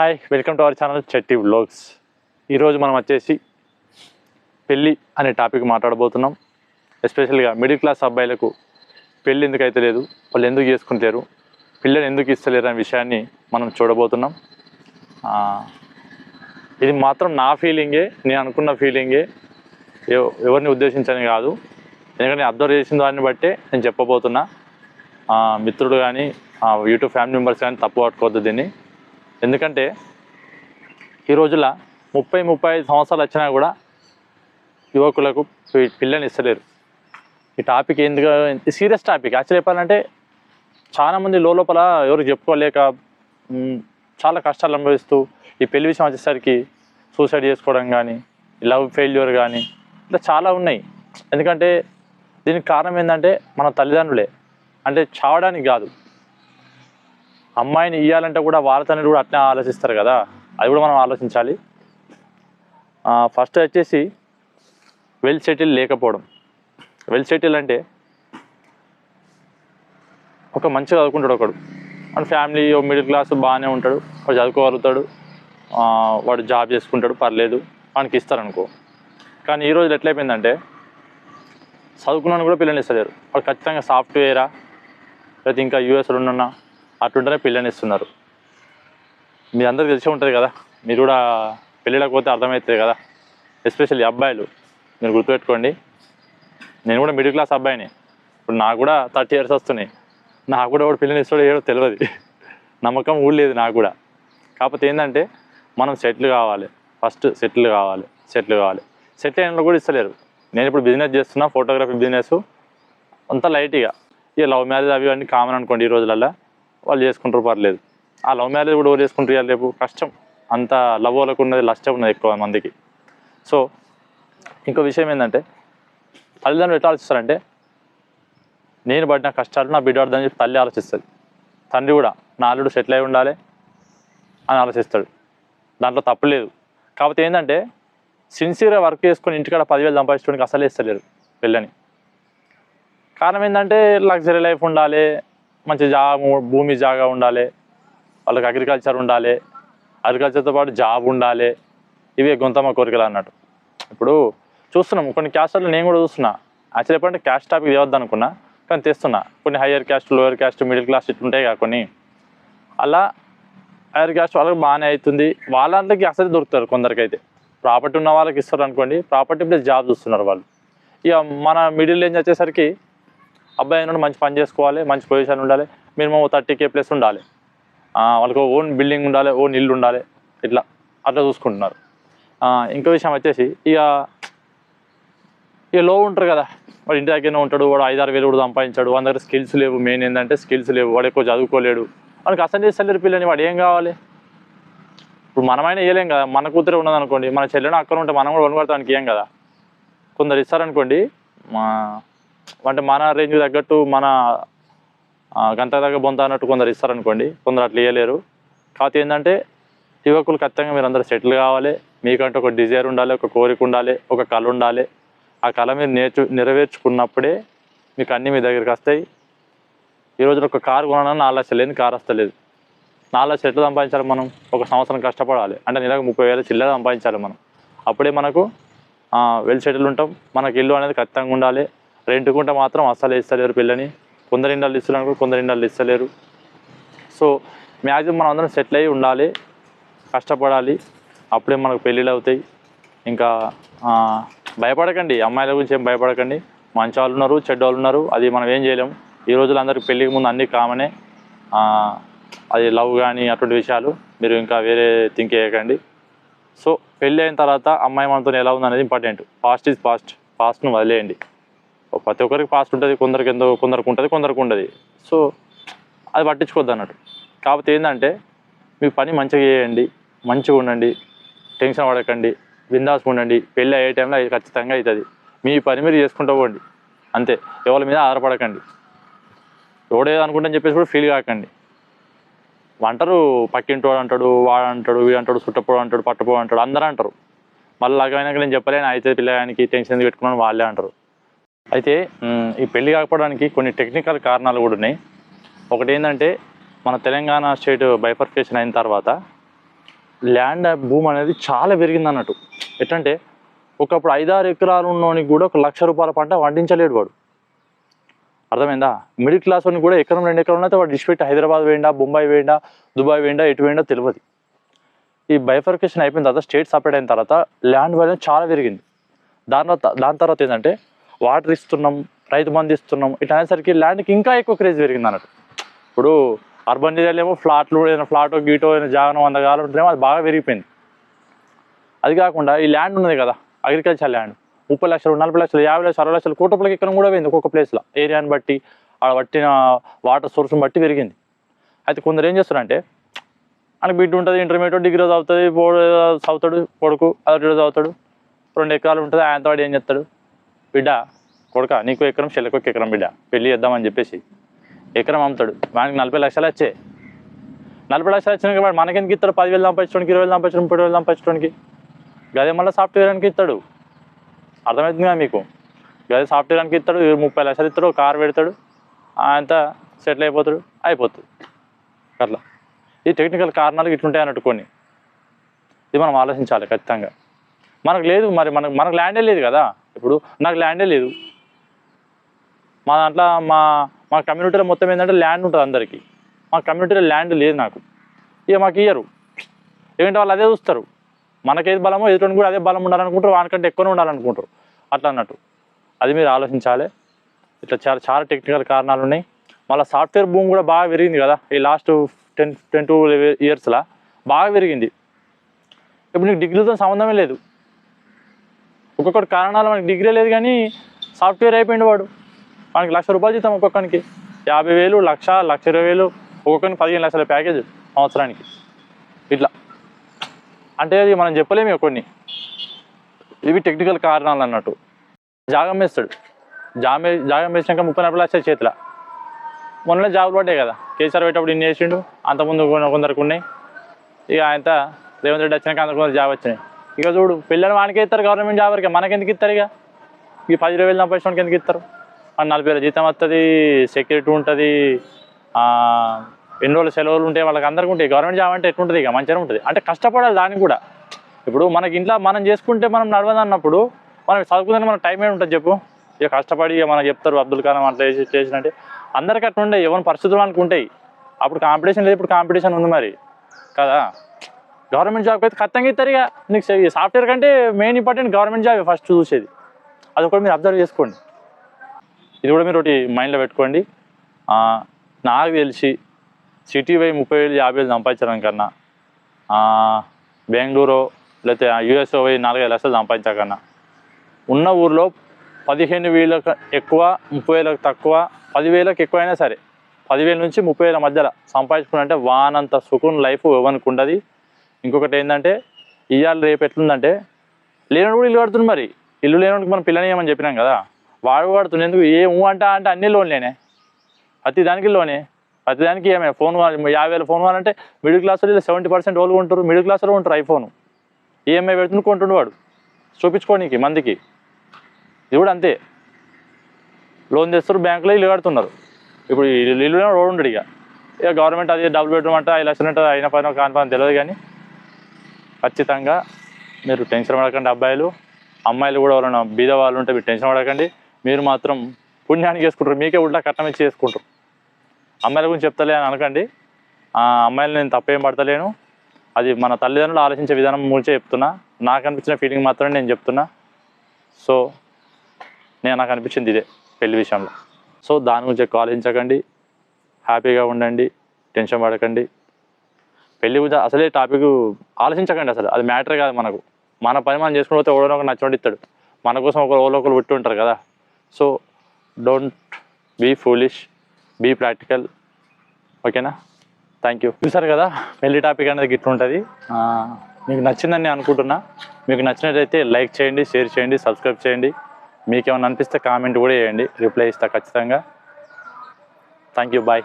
Hi welcome to our channel Chetti vlogs ఈరోజు మనం వచ్చేసి పెళ్ళి అనే టాపిక్ మాట్లాడబోతున్నాం. ఎస్పెషల్గా మిడిల్ క్లాస్ అబ్బాయిలకు పెళ్ళి ఎందుకు అయితే లేదు వాళ్ళు ఎందుకు చేసుకుంటారు పిల్లలు ఎందుకు ఇస్తలేరు అనే విషయాన్ని మనం చూడబోతున్నాం. ఇది మాత్రం నా ఫీలింగే నేను అనుకున్న ఫీలింగే ఎవరిని ఉద్దేశించని కాదు. ఎందుకంటే అబ్జర్వ్ చేసిన దాన్ని బట్టే నేను చెప్పబోతున్నా. మిత్రుడు కానీ యూట్యూబ్ ఫ్యామిలీ మెంబర్స్ కానీ తప్పు పట్టుకోవద్దు దీన్ని. ఎందుకంటే ఈ రోజుల్లో ముప్పై ముప్పై ఐదు సంవత్సరాలు వచ్చినా కూడా యువకులకు పిల్లని ఇస్తలేరు. ఈ టాపిక్ ఎందుకు సీరియస్ టాపిక్. యాక్చువల్ చెప్పాలంటే చాలామంది లోపల ఎవరు చెప్పుకోలేక చాలా కష్టాలు అనుభవిస్తూ ఈ పెళ్ళి విషయం వచ్చేసరికి సూసైడ్ చేసుకోవడం కానీ లవ్ ఫెయిల్యూర్ కానీ ఇట్లా చాలా ఉన్నాయి. ఎందుకంటే దీనికి కారణం ఏంటంటే మన తల్లిదండ్రులే. అంటే చావడానికి కాదు. అమ్మాయిని ఇవ్వాలంటే కూడా వాళ్ళతోనే కూడా అట్నే ఆలోచిస్తారు కదా. అది కూడా మనం ఆలోచించాలి. ఫస్ట్ వచ్చేసి వెల్ సెటిల్ లేకపోవడం. వెల్ సెటిల్ అంటే ఒక మంచిగా చదువుకుంటాడు ఒకడు. వాడు ఫ్యామిలీ మిడిల్ క్లాస్ బాగానే ఉంటాడు. వాడు చదువుకోగలుగుతాడు. వాడు జాబ్ చేసుకుంటాడు. పర్లేదు. వానికి ఇస్తారనుకో. కానీ ఈ రోజులు ఎట్లయిపోయిందంటే చదువుకున్నాను కూడా పిల్లలు ఇస్తలేరు. వాడు ఖచ్చితంగా సాఫ్ట్వేరా లేకపోతే ఇంకా యూఎస్లో ఉన్నా అట్లుంటేనే పిల్లని ఇస్తున్నారు. మీ అందరికి తెలిసే ఉంటుంది కదా మీరు కూడా పెళ్ళిళ్ళకి పోతే అర్థమవుతుంది కదా. ఎస్పెషల్లీ అబ్బాయిలు మీరు గుర్తుపెట్టుకోండి. నేను కూడా మిడిల్ క్లాస్ అబ్బాయిని. ఇప్పుడు నాకు కూడా థర్టీ ఇయర్స్ వస్తున్నాయి. నాకు కూడా ఎవడు పిల్లని ఇస్తాడో ఏడో తెలియదు నమ్మకం కూడా లేదు నాకు కూడా. కాకపోతే ఏంటంటే మనం సెటిల్ కావాలి. ఫస్ట్ సెటిల్ కావాలి సెటిల్ కావాలి. సెటిల్ అయిన కూడా ఇస్తలేరు. నేను ఇప్పుడు బిజినెస్ చేస్తున్నా ఫోటోగ్రఫీ బిజినెస్ అంత లైట్గా ఇక లవ్ మ్యారేజ్ అవి అన్నీ కామన్ అనుకోండి ఈ రోజులల్లో. వాళ్ళు చేసుకుంటారు పర్లేదు. ఆ లవ్ మ్యారేజ్ కూడా ఎవరు చేసుకుంటారు రేపు? కష్టం. అంత లవ్ వాళ్ళకు ఉన్నది లష్టం ఉన్నది ఎక్కువ మందికి. సో ఇంకో విషయం ఏంటంటే తల్లిదండ్రులు ఎట్లా ఆలోచిస్తారంటే నేను పడిన కష్టాలు నా బిడ్డ పడదని చెప్పి తల్లి ఆలోచిస్తుంది. తండ్రి కూడా నా అల్లుడు సెటిల్ అయి ఉండాలి అని ఆలోచిస్తాడు. దాంట్లో తప్పు లేదు. కాకపోతే ఏంటంటే సిన్సియర్గా వర్క్ చేసుకొని ఇంటికాడ పదివేలు సంపాదించడానికి అసలే ఇస్తలేరు పెళ్ళని కారణం ఏంటంటే లగ్జరీ లైఫ్ ఉండాలి మంచి జాబ్ భూమి జాగా ఉండాలి. వాళ్ళకి అగ్రికల్చర్ ఉండాలి. అగ్రికల్చర్తో పాటు జాబ్ ఉండాలి. ఇవే గొంతమ్మ కోరికలు అన్నట్టు. ఇప్పుడు చూస్తున్నాం కొన్ని క్యాస్టర్లు నేను కూడా చూస్తున్నా. యాక్చువల్ ఎప్పుడంటే క్యాస్ట్ టాపిక్ తేవద్దు అనుకున్నా కానీ తెస్తున్నా. కొన్ని higher caste lower caste middle class ఇట్లుంటాయి కదా కొన్ని. అలా హైయర్ క్యాస్ట్ వాళ్ళకి బాగానే అవుతుంది. వాళ్ళందరికీ అసలు దొరుకుతారు కొందరికైతే. ప్రాపర్టీ ఉన్న వాళ్ళకి ఇస్తారు అనుకోండి ప్రాపర్టీ ప్లస్ జాబ్ చూస్తున్నారు వాళ్ళు. ఇక మన మిడిల్ రేంజ్ వచ్చేసరికి అబ్బాయి అయినా మంచి పని చేసుకోవాలి మంచి పొజిషన్ ఉండాలి మినిమం థర్టీ కే ప్లస్ ఉండాలి. వాళ్ళకు వాళ్ళకి ఓన్ బిల్డింగ్ ఉండాలి ఓన్ ఇల్లు ఉండాలి ఇట్లా అట్లా చూసుకుంటున్నారు. ఇంకో విషయం వచ్చేసి ఇక ఇక లో ఉంటారు కదా వాడు ఇంటి దగ్గరనే ఉంటాడు వాడు ఐదారు వేలు కూడా సంపాదించాడు వాడి దగ్గర స్కిల్స్ లేవు మెయిన్ ఏంటంటే స్కిల్స్ లేవు వాడు ఎక్కువ చదువుకోలేడు. వాడికి అసలు చేస్తలేరు పిల్లని వాడు ఏం కావాలి? ఇప్పుడు మనమైనా ఇవ్వలేం కదా మన కూతురే ఉన్నదనుకోండి మన చెల్లెను అక్కడ ఉంటే మనం కూడా వనగడతానికి ఏం కదా. కొందరు ఇస్తారనుకోండి మా అంటే మన రేంజ్ తగ్గట్టు మన గంట దగ్గర బొంత అన్నట్టు కొందరు ఇస్తారనుకోండి. కొందరు అట్లా ఇవ్వలేరు కాకపోతే ఏంటంటే యువకులు ఖచ్చితంగా మీరు అందరూ సెటిల్ కావాలి. మీకంటే ఒక డిజైర్ ఉండాలి ఒక కోరిక ఉండాలి ఒక కళ ఉండాలి. ఆ కళ మీరు నేర్చు నెరవేర్చుకున్నప్పుడే మీకు అన్నీ మీ దగ్గరికి వస్తాయి. ఈ రోజున ఒక కారు కొనాలని నాలుగు లక్షలు లేని కారు వస్తలేదు. నాలుగు లక్షలు ఎట్లా సంపాదించాలి మనం? ఒక సంవత్సరం కష్టపడాలి. అంటే నెలకు ముప్పై వేల చిల్లర సంపాదించాలి మనం. అప్పుడే మనకు వెల్ సెటిల్ ఉంటాం. మనకి ఇల్లు అనేది ఖచ్చితంగా ఉండాలి. రెంట్కుంటే మాత్రం అస్సలు ఇస్తలేరు పిల్లని. కొందరు ఇండాలు ఇస్తున్నారు కొందరు ఇండాలు ఇస్తలేరు. సో మ్యాక్సిమం మనం అందరం సెటిల్ అయ్యి ఉండాలి. కష్టపడాలి. అప్పుడే మనకు పెళ్ళిళ్ళు అవుతాయి. ఇంకా భయపడకండి. అమ్మాయిల గురించి ఏం భయపడకండి. మంచి వాళ్ళు ఉన్నారు చెడ్డ వాళ్ళు ఉన్నారు. అది మనం ఏం చేయలేము ఈ రోజులు అందరికి పెళ్ళికి ముందు అన్నీ కామనే. అది లవ్ కానీ అటువంటి విషయాలు మీరు ఇంకా వేరే థింక్ చేయకండి. సో పెళ్ళి అయిన తర్వాత అమ్మాయి మనతో ఎలా ఉంది అనేది ఇంపార్టెంట్. పాస్ట్ ఈజ్ పాస్ట్ పాస్ట్ను వదిలేయండి. ప్రతి ఒక్కరికి పాస్ట్ ఉంటుంది కొందరికి ఎంతో కొందరికి ఉంటుంది కొందరికి ఉండదు. సో అది పట్టించుకోవద్దు అన్నట్టు. కాకపోతే ఏంటంటే మీ పని మంచిగా చేయండి మంచిగా ఉండండి టెన్షన్ పడకండి బిందాస్ ఉండండి. పెళ్ళి అయ్యే టైంలో అది ఖచ్చితంగా అవుతుంది. మీ పని మీరు చేసుకుంటూ పోండి. అంతే. ఎవరి మీద ఆధారపడకండి. ఎవడేదో అనుకుంటని చెప్పేసి కూడా ఫీల్ కాకండి. అంటారు పక్కింటోడు అంటాడు వాడు అంటాడు వీడు అంటాడు చుట్టపోడు అంటాడు పట్టపోడు అంటాడు అందరూ అంటారు. మళ్ళీ లాగైనాక నేను చెప్పలేను అయితే పిల్లగానికి టెన్షన్ పెట్టుకున్నాను వాళ్ళే అంటారు. అయితే ఈ పెళ్ళి కాకపోవడానికి కొన్ని టెక్నికల్ కారణాలు కూడా ఉన్నాయి. ఒకటి ఏంటంటే మన తెలంగాణ స్టేట్ బైఫర్కేషన్ అయిన తర్వాత ల్యాండ్ భూమి అనేది చాలా పెరిగింది అన్నట్టు. ఎట్లంటే ఒకప్పుడు ఐదారు ఎకరాలు ఉన్నోనికి కూడా ఒక లక్ష రూపాయల పంట వండించలేడు వాడు. అర్థమైందా? మిడిల్ క్లాస్ వాడిని కూడా ఎకరం రెండు ఎకరం అయితే వాడు డిస్పెట్టి హైదరాబాద్ వేయండా బొంబాయి వేయండా దుబాయ్ వేయండా ఎటు వేయండా తెలియదు ఈ బైఫర్కేషన్ అయిపోయిన తర్వాత స్టేట్ సపరేట్ అయిన తర్వాత ల్యాండ్ వాల్యూ చాలా పెరిగింది. దాని తర్వాత దాని తర్వాత ఏంటంటే వాటర్ ఇస్తున్నాం రైతు బంధు ఇస్తున్నాం ఇట్లా అనేసరికి ల్యాండ్కి ఇంకా ఎక్కువ క్రేజ్ పెరిగింది అన్నట్టు ఇప్పుడు అర్బన్ ఏరియాలో ఏమో ఫ్లాట్లు ఏదైనా ఫ్లాటో గీటో ఏదైనా జాగనం వంద కాలం ఉంటేమో అది బాగా పెరిగిపోయింది. అది కాకుండా ఈ ల్యాండ్ ఉన్నది కదా అగ్రికల్చర్ ల్యాండ్. ముప్పై లక్షలు నలభై లక్షలు యాభై లక్షలు అరవై లక్షలు కోటి రూపాయలకి ఎక్కడ కూడా పోయింది ఒక్కొక్క ప్లేస్లో. ఏరియాని బట్టి ఆడ పట్టిన వాటర్ సోర్స్ని బట్టి పెరిగింది. అయితే కొందరు ఏం చేస్తారంటే అని బిడ్డ ఉంటుంది ఇంటర్మీడియట్ డిగ్రీ చదువుతుంది పోడు చదువుతాడు కొడుకు అదొకటి చదువుతాడు రెండు ఎకరాలు ఉంటుంది ఆయనతో ఏం చేస్తాడు? బిడ్డ కొడుక నీకు ఎకరం చెల్లెకు ఒక ఎకరం బిడ్డ పెళ్ళి చేద్దామని చెప్పేసి. ఎకరం అమ్ముతాడు. వానికి నలభై లక్షలు వచ్చే. నలభై లక్షలు వచ్చినాక వాడు మనకెందుకు ఇస్తాడు? పదివేలు సంపాదించడానికి ఇరవై వేలు సంపాదించడం ముప్పై వేలు సంపాదించడానికి? గదే మళ్ళీ సాఫ్ట్వేర్ అని ఇస్తాడు. అర్థమవుతుందిగా మీకు? గదే సాఫ్ట్వేర్ అనికి ఇస్తాడు ముప్పై లక్షలు ఇస్తాడు కార్ పెడతాడు అంత సెటిల్ అయిపోతాడు అయిపోతుంది. అట్లా. ఈ టెక్నికల్ కారణాలు ఇట్లుంటాయి అన్నట్టు కొన్ని. ఇది మనం ఆలోచించాలి ఖచ్చితంగా. మనకు లేదు మరి మనకు మనకు ల్యాండే లేదు కదా? ఇప్పుడు నాకు ల్యాండే లేదు. మా దాంట్లో మా మా కమ్యూనిటీలో మొత్తం ఏంటంటే ల్యాండ్ ఉంటుంది అందరికీ. మా కమ్యూనిటీలో ల్యాండ్ లేదు నాకు. ఇక మాకు ఇయ్యరు. ఏంటంటే వాళ్ళు అదే చూస్తారు. మనకేది బలమో ఎదుటి కూడా అదే బలం ఉండాలనుకుంటారు. వానికంటే ఎక్కువనే ఉండాలనుకుంటారు. అట్లా అన్నట్టు. అది మీరు ఆలోచించాలి. ఇట్లా చాలా చాలా టెక్నికల్ కారణాలు ఉన్నాయి. మళ్ళీ సాఫ్ట్వేర్ భూమి కూడా బాగా పెరిగింది కదా. ఈ లాస్ట్ టెన్ టెన్ టూ ఇయర్స్లో బాగా పెరిగింది. ఇప్పుడు నీకు డిగ్రీతో సంబంధమే లేదు. ఒక్కొక్కటి కారణాలు మనకి డిగ్రీ లేదు కానీ సాఫ్ట్వేర్ అయిపోయింది వాడు. మనకి లక్ష రూపాయలు జీతం ఒక్కొక్కరికి యాభై వేలు లక్ష లక్ష ఇరవై వేలు ఒక్కొక్కరికి పదిహేను లక్షల ప్యాకేజ్ సంవత్సరానికి. ఇట్లా. అంటే అది మనం చెప్పలేము కొన్ని. ఇవి టెక్నికల్ కారణాలు అన్నట్టు. జాగం వేస్తాడు. జామే జాగం వేసినాక ముప్పై నలభై లక్షల చేతిలో. మొన్ననే జాబులు పడ్డాయి కదా. కేసీఆర్ పెట్టేప్పుడు ఇన్ని వేసిండు. అంతకుముందు కొన- కొందరికి ఉన్నాయి. ఇక ఆయన రేవంత్ రెడ్డి వచ్చినాక అందరికి కొందరు జాబ్ వచ్చినాయి. ఇక చూడు పిల్లలు వానికే ఇస్తారు గవర్నమెంట్ జాబ్ మనకెందుకు ఇస్తారు ఇక? ఈ పది ఇరవై వేలు సంపాదించడానికి ఎందుకు ఇస్తారు? ఆ నలభై వేల జీతం వస్తుంది సెక్యూరిటీ ఉంటుంది ఎన్ని రోజులు సెలవులు ఉంటాయి వాళ్ళకి అందరికీ ఉంటాయి. గవర్నమెంట్ జాబ్ అంటే ఎట్లుంటుంది ఇక? మంచిగా ఉంటుంది. అంటే కష్టపడాలి దానికి కూడా. ఇప్పుడు మనకి ఇంట్లో మనం చేసుకుంటే మనం నడవదన్నప్పుడు మనం చదువుకుందని మన టైం ఏమి ఉంటుంది చెప్పు? ఇక కష్టపడి ఇక మనకు చెప్తారు అబ్దుల్ కలాం అట్లా చేసి చేసినట్టే అందరికీ అట్లా ఉండే. ఎవరి పరిస్థితులు మనకు ఉంటాయి. అప్పుడు కాంపిటీషన్ లేదు ఇప్పుడు కాంపిటీషన్ ఉంది మరి. కదా? గవర్నమెంట్ జాబ్కి అయితే ఖచ్చితంగా ఇస్తారు ఇక. నీకు సాఫ్ట్వేర్ కంటే main important government job first చూసేది. అది కూడా మీరు అబ్జర్వ్ చేసుకోండి. ఇది కూడా మీరు ఒకటి మైండ్లో పెట్టుకోండి. నాకు తెలిసి సిటీ పోయి ముప్పై వేలు యాభై వేలు సంపాదించడం కన్నా బెంగళూరు లేకపోతే యూఎస్ఓ పోయి నాలుగైదు లక్షలు సంపాదించా కన్నా ఉన్న ఊర్లో పదిహేను వేలకు ఎక్కువ ముప్పై వేలకు తక్కువ పదివేలకు ఎక్కువ అయినా సరే పదివేల నుంచి ముప్పై వేల మధ్యలో సంపాదించుకున్నంటే వానంత సుకున్ లైఫ్ ఎవరికి ఉండదు. ఇంకొకటి ఏంటంటే ఇవాళ రేపు ఎట్లుందంటే లేనోడు కూడా ఇల్లు కడుతుంది మరి. ఇల్లు లేనోడికి మనం పిల్లని ఏమని చెప్పినాం కదా వాడు కడుతుంది ఎందుకు? ఏం అంటా అంట అంటే అన్ని లోన్లేనే ప్రతి దానికి లోనే. ప్రతి దానికి ఏమైనా ఫోన్ యాభై వేల ఫోన్ కావాలంటే మిడిల్ క్లాస్ వాళ్ళు సెవెంటీ పర్సెంట్ వాళ్ళు ఉంటారు మిడిల్ క్లాస్ వాళ్ళు ఉంటారు ఐఫోన్. ఈఎంఐ పెడుతుంది కొంటుండు వాడు. చూపించుకోనికి మందికి. ఇది కూడా అంతే. లోన్ తెస్తారు బ్యాంకులో ఇల్లు కడుతున్నారు. ఇప్పుడు ఈ ఇల్లు ఇల్లు రోడ్ ఉండడు ఇక. ఇక గవర్నమెంట్ అది డబుల్ బెడ్రూమ్ అంటే ఐదు లక్షలు అంటే అయిన పైన కాని పని తెలియదు కానీ ఖచ్చితంగా మీరు టెన్షన్ పడకండి అబ్బాయిలు. అమ్మాయిలు కూడా ఎవరైనా బీద వాళ్ళు ఉంటే మీరు టెన్షన్ పడకండి. మీరు మాత్రం పుణ్యానికి చేసుకుంటారు. మీకే ఉల్టా కట్నం ఇచ్చి చేసుకుంటారు. అమ్మాయిల గురించి చెప్తలే అని అనకండి. ఆ అమ్మాయిలు నేను తప్పేం పడతలేను. అది మన తల్లిదండ్రులు ఆలోచించే విధానం గురించే చెప్తున్నా. నాకు అనిపించిన ఫీలింగ్ మాత్రమే నేను చెప్తున్నా. సో నేను నాకు అనిపించింది ఇదే పెళ్ళి విషయంలో. సో దాని గురించి ఎక్కువ ఆలోచించకండి హ్యాపీగా ఉండండి. టెన్షన్ పడకండి. పెళ్ళి గురించి అసలే టాపిక్ ఆలోచించకండి అసలు. అది మ్యాటర్ కాదు మనకు. మన పని మనం చేసుకుని పోతే ఎవడో ఒకరు నచ్చోడి ఇస్తాడు. మన కోసం ఒకరు ఓలో ఒకరు పెట్టి ఉంటారు కదా. So don't be foolish be practical ఓకేనా థ్యాంక్ యూ చూసారు కదా పెళ్ళి టాపిక్ అనేది గిట్ల ఉంటుంది. మీకు నచ్చిందని నేను అనుకుంటున్నా. మీకు నచ్చినట్టయితే లైక్ చేయండి షేర్ చేయండి సబ్స్క్రైబ్ చేయండి. మీకు ఏమైనా అనిపిస్తే కామెంట్ కూడా చేయండి. రిప్లై ఇస్తా ఖచ్చితంగా. Thank you bye